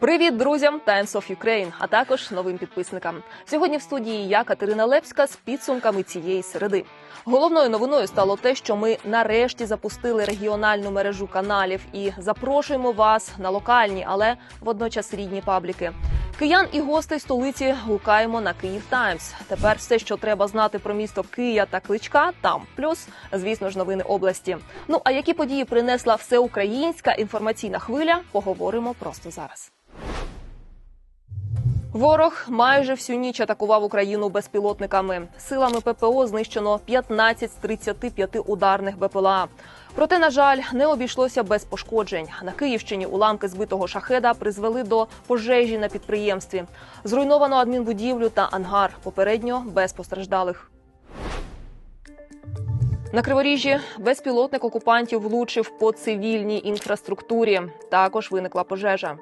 Привіт друзям Times of Ukraine, а також новим підписникам. Сьогодні в студії я Катерина Лепська з підсумками цієї середи. Головною новиною стало те, що ми нарешті запустили регіональну мережу каналів і запрошуємо вас на локальні, але водночас рідні пабліки. Киян і гостей столиці гукаємо на Київ Таймс. Тепер все, що треба знати про місто Кия та Кличка, там плюс, звісно ж, новини області. Ну а які події принесла всеукраїнська інформаційна хвиля, поговоримо просто зараз. Ворог майже всю ніч атакував Україну безпілотниками. Силами ППО знищено 15 з 35 ударних БПЛА. Проте, на жаль, не обійшлося без пошкоджень. На Київщині уламки збитого шахеда призвели до пожежі на підприємстві. Зруйновано адмінбудівлю та ангар. Попередньо без постраждалих. На Криворіжжі безпілотник окупантів влучив по цивільній інфраструктурі. Також виникла пожежа.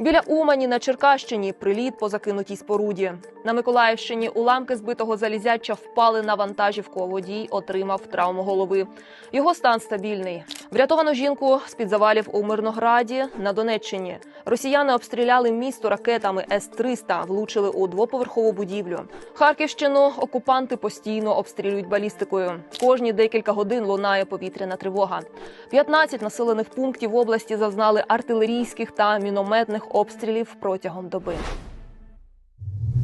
Біля Умані на Черкащині приліт по закинутій споруді. На Миколаївщині уламки збитого залізяча впали на вантажівку. Водій отримав травму голови. Його стан стабільний. Врятовано жінку з під завалів у Мирнограді на Донеччині. Росіяни обстріляли місто ракетами С-300, влучили у двоповерхову будівлю. Харківщину окупанти постійно обстрілюють балістикою. Кожні декілька годин лунає повітряна тривога. 15 населених пунктів області зазнали артилерійських та мінометних обстрілів протягом доби.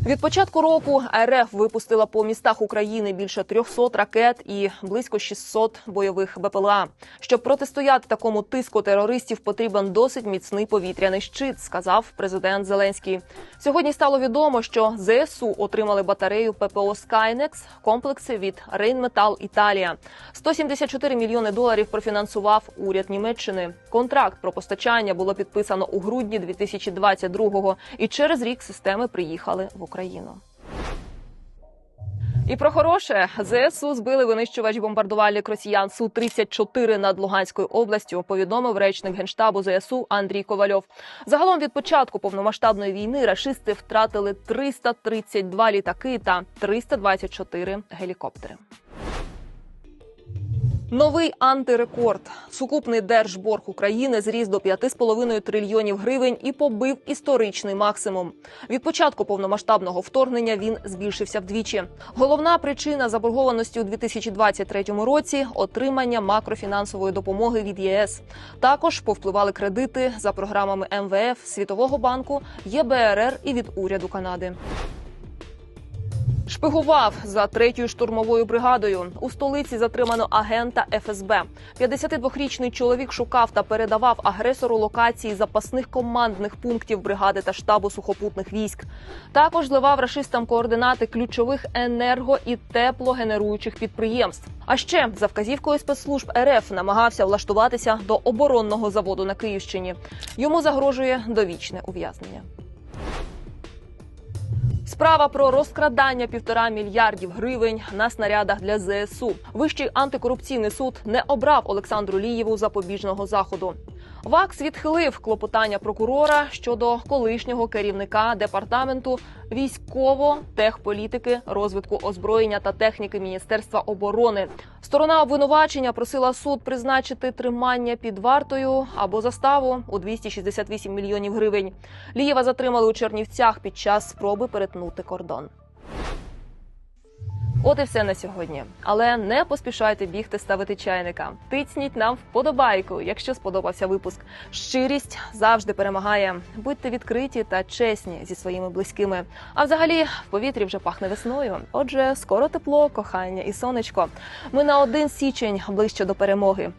Від початку року РФ випустила по містах України більше 300 ракет і близько 600 бойових БПЛА. Щоб протистояти такому тиску терористів, потрібен досить міцний повітряний щит, сказав президент Зеленський. Сьогодні стало відомо, що ЗСУ отримали батарею ППО Скайнекс, комплекси від Рейнметал Італія. 174 мільйони доларів профінансував уряд Німеччини. Контракт про постачання було підписано у грудні 2022-го, і через рік системи приїхали в Україну. І про хороше ЗСУ збили винищувач бомбардувальник росіян су 34 над Луганською областю. Повідомив речник генштабу ЗСУ Андрій Ковальов. Загалом від початку повномасштабної війни рашисти втратили 332 літаки та 324 гелікоптери. Новий антирекорд. Сукупний держборг України зріс до 5,5 трильйонів гривень і побив історичний максимум. Від початку повномасштабного вторгнення він збільшився вдвічі. Головна причина заборгованості у 2023 році отримання макрофінансової допомоги від ЄС. Також повпливали кредити за програмами МВФ, Світового банку, ЄБРР і від уряду Канади. Шпигував за третьою штурмовою бригадою. У столиці затримано агента ФСБ. 52-річний чоловік шукав та передавав агресору локації запасних командних пунктів бригади та штабу сухопутних військ. Також зливав рашистам координати ключових енерго і теплогенеруючих підприємств. А ще за вказівкою спецслужб РФ намагався влаштуватися до оборонного заводу на Київщині. Йому загрожує довічне ув'язнення. Справа про розкрадання півтора мільярдів гривень на снарядах для ЗСУ. Вищий антикорупційний суд не обрав Олександру Лієву запобіжного заходу. ВАКС відхилив клопотання прокурора щодо колишнього керівника департаменту військово-техполітики, розвитку озброєння та техніки Міністерства оборони. Сторона обвинувачення просила суд призначити тримання під вартою або заставу у 268 мільйонів гривень. Лієва затримали у Чернівцях під час спроби перетнути кордон. От і все на сьогодні. Але не поспішайте бігти ставити чайника. Тицніть нам вподобайку, якщо сподобався випуск. Щирість завжди перемагає. Будьте відкриті та чесні зі своїми близькими. А взагалі в повітрі вже пахне весною. Отже, скоро тепло, кохання і сонечко. Ми на один січень ближче до перемоги.